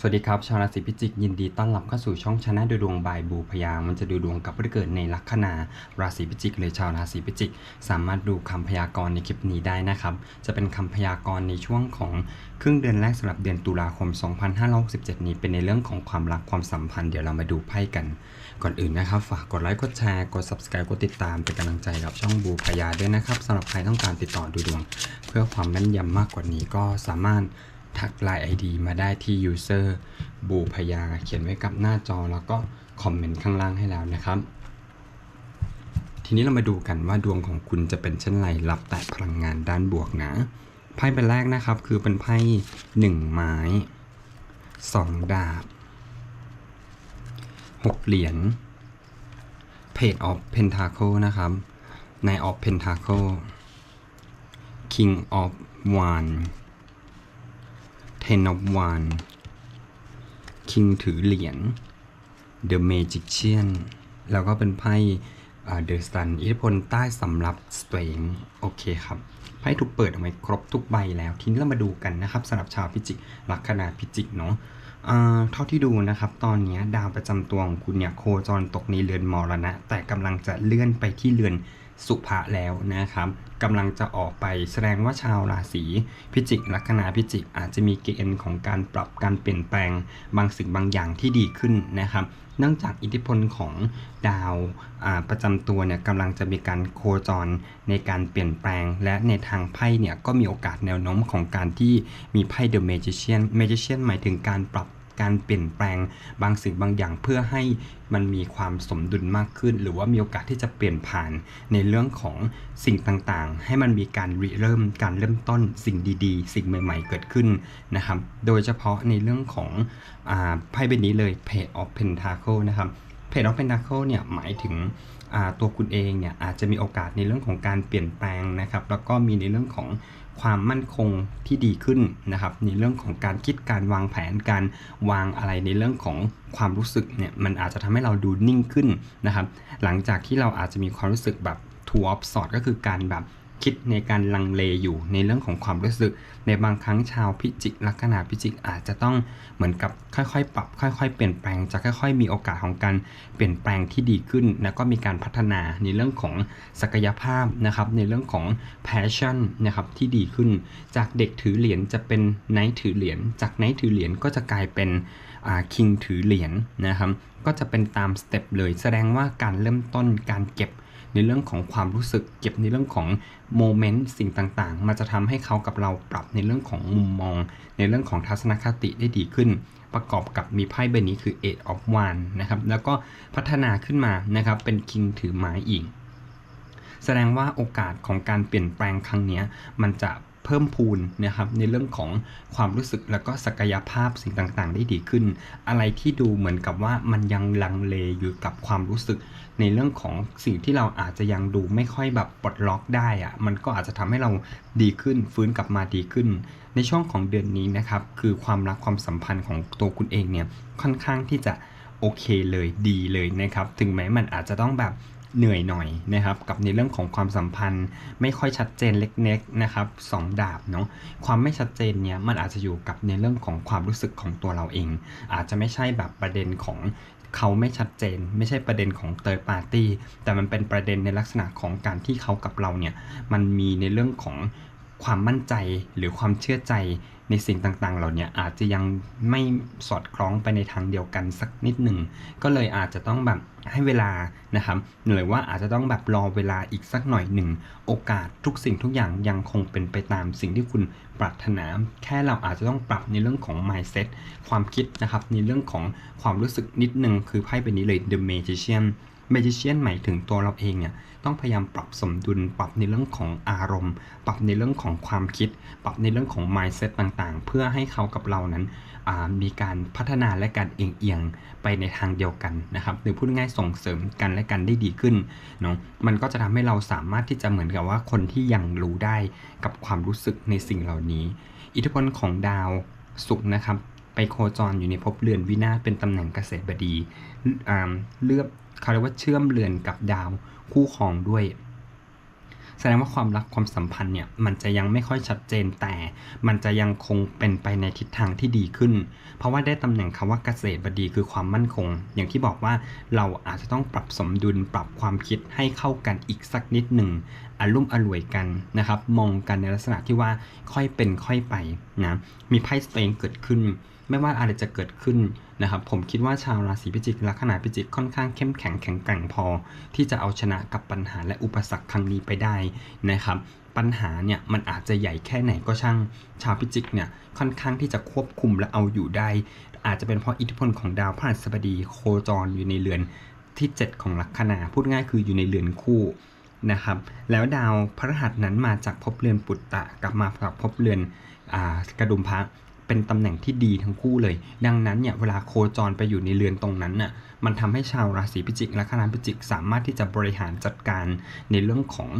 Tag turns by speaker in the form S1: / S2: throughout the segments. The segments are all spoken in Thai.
S1: สวัสดีครับ ชาวราศีพิจิกยินดีต้อนรับเข้าสู่ช่องชนะดูดวงบายบูพยา มันจะดูดวงกับผู้เกิดในลัคนาราศีพิจิกหรือชาวราศีพิจิก สามารถดูคำพยากรณ์ในคลิปนี้ได้นะครับ จะเป็นคำพยากรณ์ในช่วงของครึ่งเดือนแรกสำหรับเดือนตุลาคม 2567 นี้เป็นในเรื่องของความรักความสัมพันธ์เดี๋ยวเรามาดูไพ่กัน ก่อนอื่นนะครับ ฝากกดไลค์กดแชร์กด subscribe กดติดตามเป็นกำลังใจกับช่องบูพยาด้วยนะครับสำหรับใครต้องการติดต่อดูดวง เพื่อความแม่นยำมากกว่านี้ก็สามารถ ทักไลน์ ID มาได้ที่ user บูพยา เขียนไว้กับหน้าจอแล้วก็คอมเมนต์ข้างล่างให้แล้วนะครับ ทีนี้เรามาดูกันว่าดวงของคุณจะเป็นเช่นไรรับแต่พลังงานด้านบวกนะ ไพ่ใบแรกนะครับคือเป็นไพ่หนึ่งไม้สองดาบหกเหรียญ Page of Pentacle นะครับ Knight of Pentacle King of Wands Ten of Wands King ถือเหรียญ The Magician แล้วก็เป็นไพ่เดอะสตันอิทธิพลใต้สำรับสเตรนโอเคครับไพ่ถูกเปิดออกมาครบทุกใบแล้ว ทีนี้เรามาดูกันนะครับสำหรับชาวพิจิกลัคนาพิจิกเนาะเท่าที่ดูนะครับ ตอนนี้ดาวประจำตัวของคุณเนี่ยโคจรตกในเรือนมรณะ แต่กำลังจะเลื่อนไปที่เรือน สุภะแล้วนะครับกำลังจะออกไปแสดงว่าชาวราศีพิจิกลัคนาพิจิกอาจจะมีเกณฑ์ของการปรับการเปลี่ยนแปลงบางสิ่งบางอย่างที่ดีขึ้นนะครับเนื่องจากอิทธิพลของดาวประจำตัวเนี่ยกำลังจะมีการโคจรในการเปลี่ยนแปลง และในทางไพ่เนี่ยก็มีโอกาสแนวโน้มของการที่มีไพ่ The Magician Magician หมายถึงการปรับ การเปลี่ยนแปลงบางสิ่งบางอย่าง เพื่อให้มันมีความสมดุลมากขึ้น หรือว่ามีโอกาสที่จะเปลี่ยนผ่านในเรื่องของสิ่งต่างๆ ให้มันมีการริเริ่มการเริ่มต้นสิ่งดีๆ สิ่งใหม่ๆ เกิดขึ้นนะครับโดยเฉพาะในเรื่องของไพ่ใบนี้เลย Page of Pentacle นะครับ Page of Pentacle เนี่ยหมายถึง ตัวคุณเองเนี่ยอาจจะมีโอกาสในเรื่องของการเปลี่ยนแปลงนะครับ แล้วก็มีในเรื่องของความมั่นคงที่ดีขึ้นนะครับ ในเรื่องของการคิดการวางแผนการวางอะไรในเรื่องของความรู้สึกเนี่ยมันอาจจะทำให้เราดูนิ่งขึ้นนะครับ หลังจากที่เราอาจจะมีความรู้สึกแบบทัวร์สอดก็คือการแบบ คิดในการลังเลอยู่ในเรื่องของความรู้สึก ในบางครั้งชาวพิจิกลัคนาพิจิกอาจจะต้องเหมือนกับค่อยๆ ปรับค่อย ๆ เปลี่ยนแปลงจะค่อย ๆ มีโอกาสของการเปลี่ยนแปลงที่ดีขึ้น แล้วก็มีการพัฒนาในเรื่องของศักยภาพนะครับในเรื่องของ passion นะครับที่ดีขึ้น จากเด็กถือเหรียญจะเป็นไนท์ถือเหรียญจากไนท์ถือเหรียญก็จะกลายเป็นคิงถือเหรียญนะครับก็จะเป็นตามสเต็ปเลยแสดงว่าการเริ่มต้นการเก็บ ในเรื่องของความรู้สึก เก็บในเรื่องของโมเมนต์สิ่งต่างๆ มันจะทำให้เขากับเราปรับในเรื่องของมุมมอง ในเรื่องของทัศนคติได้ดีขึ้น ประกอบกับมีไพ่ใบนี้คือ Eight of Wands นะครับแล้วก็พัฒนาขึ้นมานะครับเป็นคิงถือไม้อีกแสดงว่าโอกาสของการเปลี่ยนแปลงครั้งนี้มันจะ เพิ่มพูนนะครับในเรื่องของความรู้สึกแล้วก็ศักยภาพสิ่งต่างๆ ได้ดีขึ้น อะไรที่ดูเหมือนกับว่ามันยังลังเลอยู่กับความรู้สึก ในเรื่องของสิ่งที่เราอาจจะยังดูไม่ค่อยแบบปลดล็อกได้อะมันก็อาจจะทำให้เราดีขึ้นฟื้นกลับมาดีขึ้น ในช่วงของเดือนนี้นะครับคือความรักความสัมพันธ์ของตัวคุณเองเนี่ยค่อนข้างที่จะโอเคเลยดีเลยนะครับ ถึงแม้มันอาจจะต้องแบบ เหนื่อยหน่อยนะครับกับในเรื่องของความสัมพันธ์ ไม่ค่อยชัดเจนเล็กๆนะครับสองดาบเนาะความไม่ชัดเจนเนี่ยมันอาจจะอยู่กับในเรื่องของความรู้สึกของตัวเราเอง อาจจะไม่ใช่แบบประเด็นของเขาไม่ชัดเจน ไม่ใช่ประเด็นของเตอร์ปาร์ตี้แต่มันเป็นประเด็นในลักษณะของการที่เขากับเราเนี่ยมันมีในเรื่องของ ความมั่นใจหรือความเชื่อใจในสิ่งต่างๆ เหล่านี้อาจจะยังไม่สอดคล้องไปในทางเดียวกันสักนิดหนึ่ง ก็เลยอาจจะต้องแบบให้เวลานะครับหรือว่าอาจจะต้องแบบรอเวลาอีกสักหน่อยหนึ่ง โอกาสทุกสิ่งทุกอย่างยังคงเป็นไปตามสิ่งที่คุณปรารถนา แค่เราอาจจะต้องปรับในเรื่องของ mindset ความคิดนะครับในเรื่องของความรู้สึกนิดหนึ่งคือไพ่ใบนี้เลย The Magician Magician หมายถึงตัวเราเองเนี่ยต้องพยายามปรับสมดุล ปรับในเรื่องของอารมณ์ ปรับในเรื่องของความคิด ปรับในเรื่องของ mindset ต่างๆ เพื่อให้เขากับเรานั้นมีการพัฒนาและการเอียงๆไปในทางเดียวกันนะครับหรือพูดง่ายส่งเสริมกันและกันได้ดีขึ้นเนาะมันก็จะทำให้เราสามารถที่จะเหมือนกับว่าคนที่ยังรู้ได้กับความรู้สึกในสิ่งเหล่านี้ อิทธิพลของดาวศุกร์นะครับไปโคจรอยู่ในภพเรือนวินาศเป็นตำแหน่งเกษตรบดีเลือก เขาเรียกว่าเชื่อมเรือนกับดาวคู่ครองด้วย แสดงว่าความรักความสัมพันธ์เนี่ยมันจะยังไม่ค่อยชัดเจนแต่มันจะยังคงเป็นไปในทิศทางที่ดีขึ้น เพราะว่าได้ตำแหน่งคำว่าเกษตรบดีคือความมั่นคง อย่างที่บอกว่าเราอาจจะต้องปรับสมดุลปรับความคิดให้เข้ากันอีกสักนิดหนึ่งอารมณ์อร่วยกันนะครับ มองกันในลักษณะที่ว่าค่อยเป็นค่อยไปนะมีไพ่สเตงเกิดขึ้น ไม่ว่าอะไรจะเกิดขึ้น นะครับผมคิดว่าชาวราศีพิจิกลัคนาพิจิกค่อนข้างเข้มแข็งแข็งแกร่งพอ ที่จะเอาชนะกับปัญหาและอุปสรรคครั้งนี้ไปได้นะครับปัญหาเนี่ยมันอาจจะใหญ่แค่ไหนก็ช่าง ชาวพิจิกเนี่ยค่อนข้างที่จะควบคุมและเอาอยู่ได้ อาจจะเป็นเพราะอิทธิพลของดาวพฤหัสบดีโคจรอยู่ในเรือนที่ 7 ของลัคนาพูดง่ายคืออยู่ในเรือนคู่นะครับแล้วดาวพฤหัสนั้นมาจากภพเรือนปุตตะกลับมาจากภพเรือนอกระดุมพระ เป็นตำแหน่งที่ดีทั้งคู่เลย ดังนั้นเนี่ยเวลาโคจรไปอยู่ในเรือนตรงนั้นน่ะมันทำให้ชาวราศีพิจิกและคณะพิจิก สามารถที่จะบริหารจัดการในเรื่องของ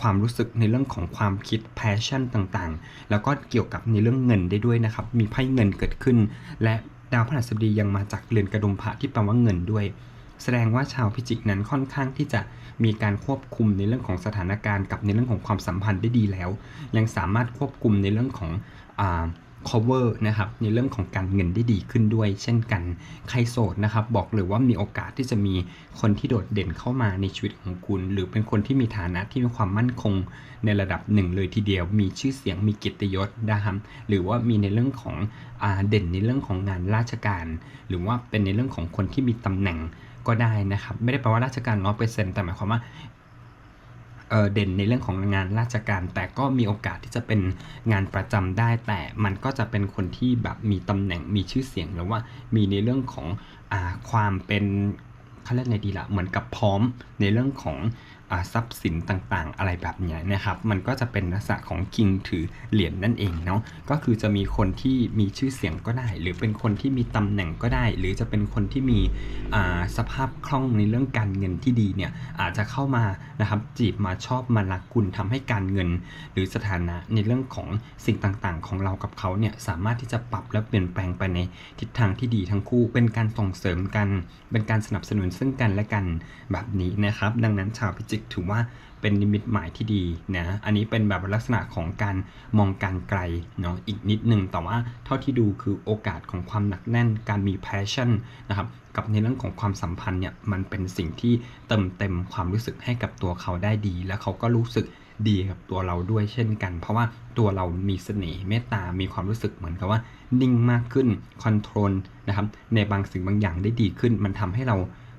S1: ความรู้สึกในเรื่องของความคิด passion ต่างๆ แล้วก็เกี่ยวกับในเรื่องเงินได้ด้วยนะครับ มีไพ่เงินเกิดขึ้น และดาวพฤหัสบดียังมาจากเรือนกระดุมพระที่แปลว่าเงินด้วย แสดงว่าชาวพิจิกนั้นค่อนข้างที่จะมีการควบคุมในเรื่องของสถานการณ์กับในเรื่องของความสัมพันธ์ได้ดีแล้ว ยังสามารถควบคุมในเรื่องของอ่า cover นะครับในเรื่องของการเงินได้ดีขึ้นด้วย เช่นกันใครโสดนะครับบอกเลยว่ามีโอกาสที่จะมีคนที่โดดเด่นเข้ามาในชีวิตของคุณ หรือเป็นคนที่มีฐานะที่มีความมั่นคงในระดับหนึ่งเลยทีเดียว มีชื่อเสียงมีกียรติยศนะครับหรือว่ามีในเรื่องของอเด่นในเรื่องของงานราชการ หรือว่าเป็นในเรื่องของคนที่มีตำแหน่งก็ได้นะครับ ไม่ได้แปลว่าราชการร้อยเปอร์เซ็นต์แต่หมายความว่า เเด่นในเรื่องของงานราชการ แต่ก็มีโอกาสที่จะเป็นงานประจำได้ แต่มันก็จะเป็นคนที่แบบมีตำแหน่งมีชื่อเสียงหรือว่ามีในเรื่องของอความเป็นเขาเรียกไงดีละเหมือนกับพร้อมในเรื่องของ ทรัพย์สินต่างๆ อะไรแบบนี้นะครับ มันก็จะเป็นลักษณะของคิงถือเหรียญนั่นเองเนาะก็คือจะมีคนที่มีชื่อเสียงก็ได้ หรือเป็นคนที่มีตำแหน่งก็ได้ หรือจะเป็นคนที่มีสภาพคล่องในเรื่องการเงินที่ดีเนี่ยอาจจะเข้ามานะครับจีบมาชอบมารักคุณทำให้การเงิน หรือสถานะในเรื่องของสิ่งต่างๆ ของเรากับเขาเนี่ยสามารถที่จะปรับและเปลี่ยนแปลงไปในทิศทางที่ดีทั้งคู่เป็นการส่งเสริมกัน เป็นการสนับสนุนซึ่งกันและกันแบบนี้นะครับ ดังนั้นชาวพิจิกถือว่าเป็นนิมิตหมายที่ดีนะ อันนี้เป็นแบบลักษณะของการมองการไกลเนาะอีกนิดนึง แต่ว่าเท่าที่ดูคือโอกาสของความหนักแน่น การมี passion นะครับกับในเรื่องของความสัมพันธ์เนี่ยมันเป็นสิ่งที่เติมเต็มความรู้สึกให้กับตัวเขาได้ดี และเขาก็รู้สึกดีกับตัวเราด้วยเช่นกัน เพราะว่าตัวเรามีเสน่ห์เมตตา มีความรู้สึกเหมือนกับว่า นิ่งมากขึ้นคอนโทรลนะครับในบางสิ่งบางอย่างได้ดีขึ้น มันทำให้เรา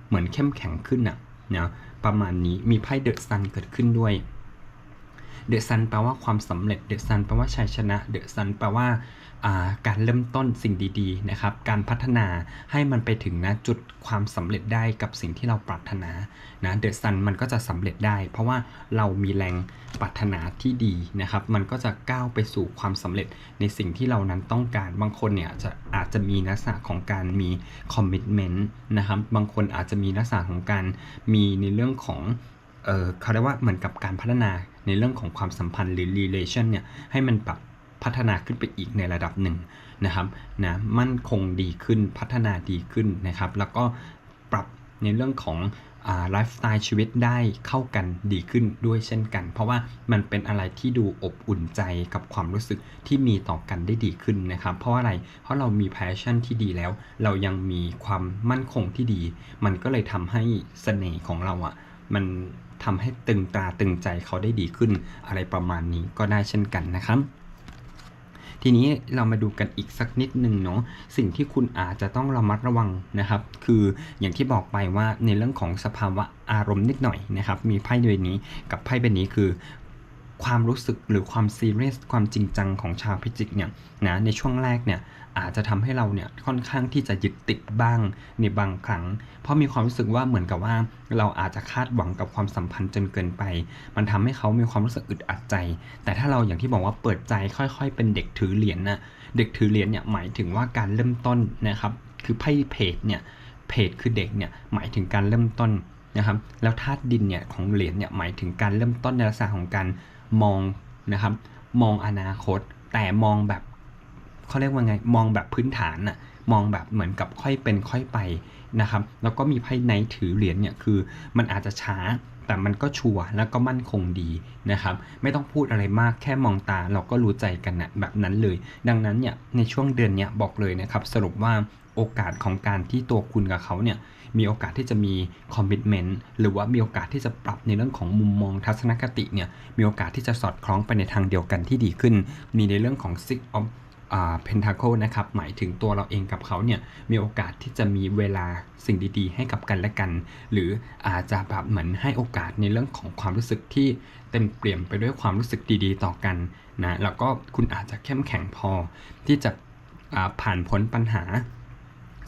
S1: เหมือนเข้มแข็งขึ้นอะนะ ประมาณนี้มีไพ่เดอะซันเกิดขึ้นด้วย เดอะซันแปลว่าความสำเร็จเดอะซันแปลว่าชัยชนะเดอะซันแปลว่าการเริ่มต้นสิ่งดีๆนะครับ การพัฒนาให้มันไปถึงนะจุดความสำเร็จได้กับสิ่งที่เราปรารถนานะเดอะซันมันก็จะสำเร็จได้ เพราะว่าเรามีแรงปรารถนาที่ดีนะครับ มันก็จะก้าวไปสู่ความสำเร็จในสิ่งที่เรานั้นต้องการบางคนเนี่ยจะอาจจะมีลักษณะของการมีคอมมิชเมนต์นะครับบางคนอาจจะมีลักษณะของการมีในเรื่องของ เออเขาเรียกว่าเหมือนกับการพัฒนาในเรื่องของความสัมพันธ์หรือ relation เนี่ยให้มันปรับพัฒนาขึ้นไปอีกในระดับหนึ่งนะครับนะมั่นคงดีขึ้นพัฒนาดีขึ้นนะครับ แล้วก็ปรับในเรื่องของไลฟ์สไตล์ชีวิตได้เข้ากันดีขึ้นด้วยเช่นกัน เพราะว่ามันเป็นอะไรที่ดูอบอุ่นใจกับความรู้สึกที่มีต่อกันได้ดีขึ้นนะครับ เพราะว่าอะไรเพราะเรามี passion ที่ดีแล้ว เรายังมีความมั่นคงที่ดี มันก็เลยทำให้เสน่ห์ของเราอะ่ะมัน ทำให้ตึงตาตึงใจเขาได้ดีขึ้น อะไรประมาณนี้ก็ได้เช่นกันนะครับทีนี้เรามาดูกันอีกสักนิดหนึ่งเนาะสิ่งที่คุณอาจจะต้องระมัดระวังนะครับ คืออย่างที่บอกไปว่าในเรื่องของสภาวะอารมณ์นิดหน่อยนะครับ มีไพ่ใบนี้กับไพ่ใบนี้คือ ความรู้สึกหรือความซีเรียสความจริงจังของชาวพิจิกเนี่ยนะในช่วงแรกเนี่ยอาจจะทำให้เราเนี่ยค่อนข้างที่จะยึดติดบ้างในบางครั้ง เพราะมีความรู้สึกว่าเหมือนกับว่า เราอาจจะคาดหวังกับความสัมพันธ์จนเกินไป มันทำให้เขามีความรู้สึกอึดอัดใจ แต่ถ้าเราอย่างที่บอกว่าเปิดใจค่อยๆ เป็นเด็กถือเหรียญนะเด็กถือเหรียญเนี่ยหมายถึงว่าการเริ่มต้นนะครับคือไพ่เพจเนี่ยเพจคือเด็กเนี่ยหมายถึงการเริ่มต้นนะครับแล้วธาตุดินเนี่ยของเหรียญเนี่ยหมายถึงการเริ่มต้นในลักษณะของการ มองนะครับ มองอนาคต แต่มองแบบเขาเรียกว่าไง มองแบบพื้นฐานน่ะมองแบบเหมือนกับค่อยเป็นค่อยไปนะครับ แล้วก็มีไพ่ไนถือเหรียญเนี่ยคือ มันอาจจะช้าแต่มันก็ชัวร์แล้วก็มั่นคงดีนะครับ ไม่ต้องพูดอะไรมากแค่มองตาเราก็รู้ใจกันนะแบบนั้นเลย ดังนั้นเนี่ยในช่วงเดือนเนี้ยบอกเลยนะครับ สรุปว่าโอกาสของการที่ตัวคุณกับเขาเนี่ย มีโอกาสที่จะมีคอมมิชเมนต์หรือว่ามีโอกาสที่จะปรับในเรื่องของมุมมองทัศนคติเนี่ยมีโอกาสที่จะสอดคล้องไปในทางเดียวกันที่ดีขึ้น มีในเรื่องของ six of เพนทาเคิลนะครับหมายถึงตัวเราเองกับเขาเนี่ยมีโอกาสที่จะมีเวลาสิ่งดีๆ ให้กับกันและกัน หรืออาจจะแบบเหมือนให้โอกาสในเรื่องของความรู้สึกที่เต็มเปี่ยมไปด้วยความรู้สึกดีๆ ต่อกันนะแล้วก็คุณอาจจะเข้มแข็งพอที่จะผ่านพ้นปัญหา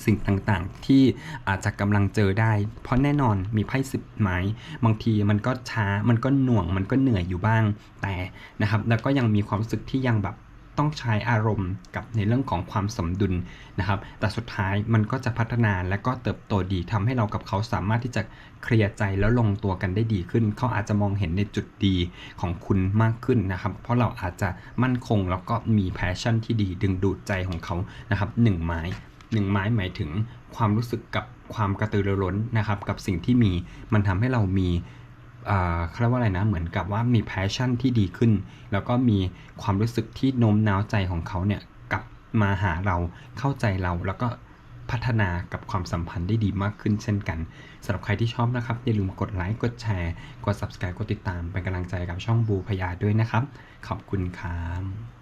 S1: สิ่งต่างๆ ที่อาจจะกำลังเจอได้ เพราะแน่นอนมีไพ่สิบไม้บางทีมันก็ช้ามันก็หน่วงมันก็เหนื่อยอยู่บ้างแต่นะครับแล้วก็ยังมีความรู้สึกที่ยังแบบต้องใช้อารมณ์กับในเรื่องของความสมดุลนะครับ แต่สุดท้ายมันก็จะพัฒนาและก็เติบโตดีทำให้เรากับเขาสามารถที่จะเคลียร์ใจแล้วลงตัวกันได้ดีขึ้น เขาอาจจะมองเห็นในจุดดีของคุณมากขึ้นนะครับ เพราะเราอาจจะมั่นคงแล้วก็มีแพชชั่นที่ดีดึงดูดใจของเขานะครับหนึ่งไม้ หนึ่งไม้หมายถึงความรู้สึกกับความกระตือรือร้นนะครับ กับสิ่งที่มีมันทำให้เรามีเขาเรียกว่าอะไรนะ เหมือนกับว่ามีแพชชั่นที่ดีขึ้น แล้วก็มีความรู้สึกที่โน้มน้าวใจของเขาเนี่ยกลับมาหาเราเข้าใจเราแล้วก็พัฒนากับความสัมพันธ์ได้ดีมากขึ้นเช่นกันสำหรับใครที่ชอบนะครับ อย่าลืมกดไลค์กดแชร์ กด subscribe กดติดตามเป็นกำลังใจกับช่องบูพยาด้วยนะครับ ขอบคุณครับ